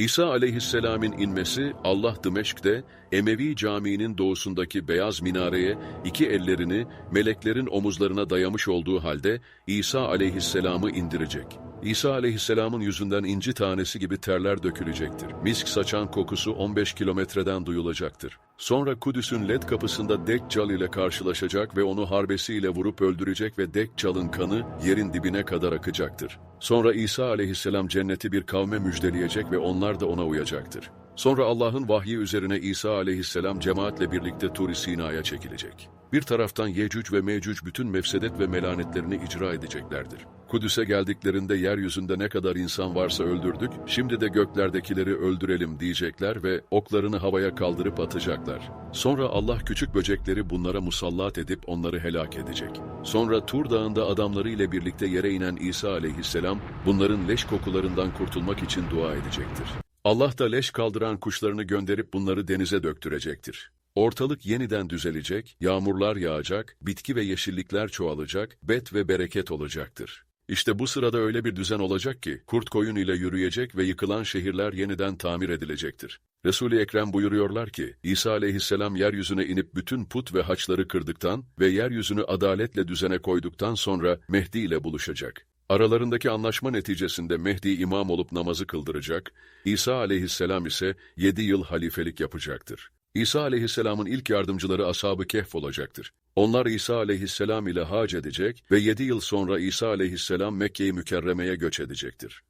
İsa aleyhisselamın inmesi Allah Dimeşk'te Emevi Camii'nin doğusundaki beyaz minareye iki ellerini meleklerin omuzlarına dayamış olduğu halde İsa aleyhisselamı indirecek. İsa aleyhisselamın yüzünden inci tanesi gibi terler dökülecektir. Misk saçan kokusu 15 kilometreden duyulacaktır. Sonra Kudüs'ün led kapısında Deccal ile karşılaşacak ve onu harbesiyle vurup öldürecek ve Deccal'ın kanı yerin dibine kadar akacaktır. Sonra İsa aleyhisselam cenneti bir kavme müjdeleyecek ve onlar da ona uyacaktır. Sonra Allah'ın vahyi üzerine İsa aleyhisselam cemaatle birlikte Tur-i Sina'ya çekilecek. Bir taraftan Yecüc ve Mecüc bütün mefsedet ve melanetlerini icra edeceklerdir. Kudüs'e geldiklerinde yeryüzünde ne kadar insan varsa öldürdük, şimdi de göklerdekileri öldürelim diyecekler ve oklarını havaya kaldırıp atacaklar. Sonra Allah küçük böcekleri bunlara musallat edip onları helak edecek. Sonra Tur Dağı'nda adamları ile birlikte yere inen İsa aleyhisselam bunların leş kokularından kurtulmak için dua edecektir. Allah da leş kaldıran kuşlarını gönderip bunları denize döktürecektir. Ortalık yeniden düzelecek, yağmurlar yağacak, bitki ve yeşillikler çoğalacak, bet ve bereket olacaktır. İşte bu sırada öyle bir düzen olacak ki, kurt koyun ile yürüyecek ve yıkılan şehirler yeniden tamir edilecektir. Resul-i Ekrem buyuruyorlar ki, İsa aleyhisselam yeryüzüne inip bütün put ve haçları kırdıktan ve yeryüzünü adaletle düzene koyduktan sonra Mehdi ile buluşacak. Aralarındaki anlaşma neticesinde Mehdi imam olup namazı kıldıracak, İsa aleyhisselam ise yedi yıl halifelik yapacaktır. İsa aleyhisselamın ilk yardımcıları ashab-ı kehf olacaktır. Onlar İsa aleyhisselam ile hac edecek ve yedi yıl sonra İsa aleyhisselam Mekke-i Mükerreme'ye göç edecektir.